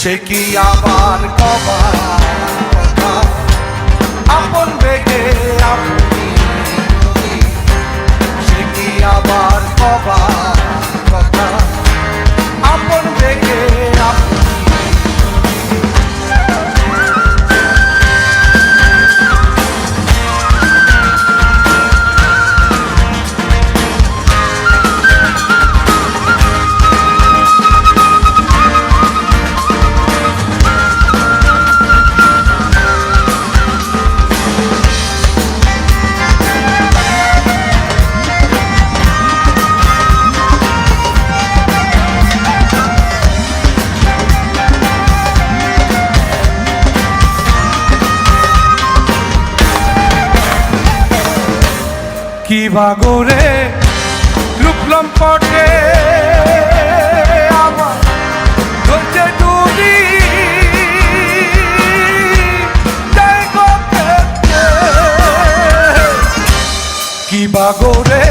সে কি আবার কবার কথা? কি বাগরে লুকলম পটে আমার পেতে। কি বাগরে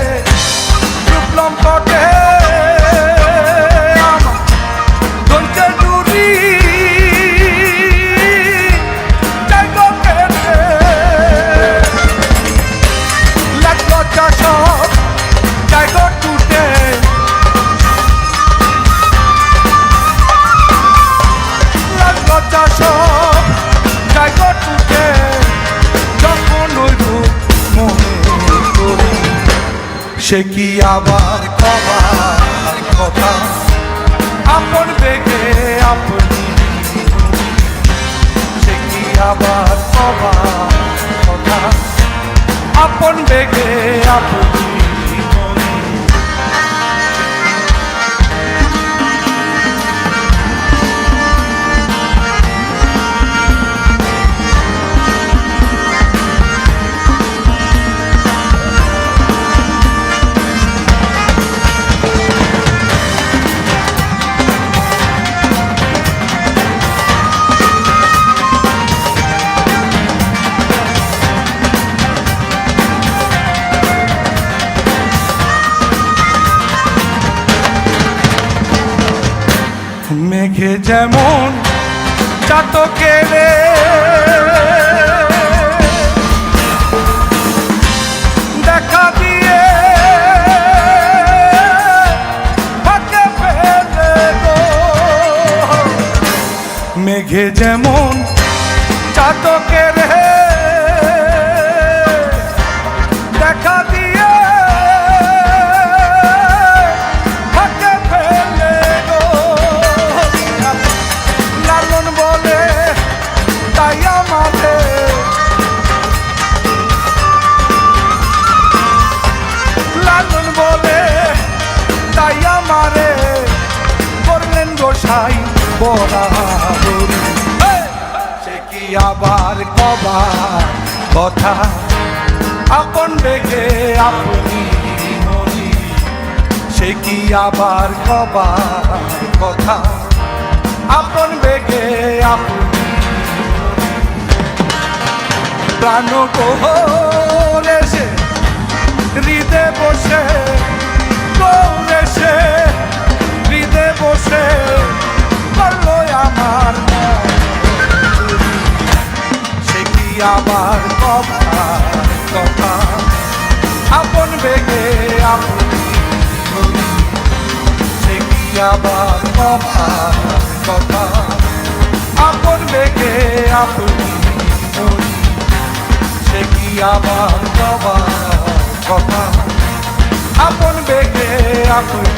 সে কি আবার কবার কথা? আপন বেগে আপনি সে কি আবার কবার কথা? আপন বেগে মেঘে যেমন চাতকে রে দেখা দিয়ে ফাঁকে ফেলে গো। মেঘে যেমন চাতকে রে তাই আমাদের। লালন বলে, তাই আমারে করলেন গোসাই বরাবরি সে আবার কবার কথা? আপন বেগে আপনি সে কি আবার কবার কথা? আপন বেগে আপনি প্রাণ কোহরে সে হৃদে বসে সে হৃদে বসে করল আমার। সে কি আবার কবার কথা আপন বেগে আপনি। সে কি আবার কবার কথা আপন বেগে আপনি। কবার কথা। আপন বেগে আপনি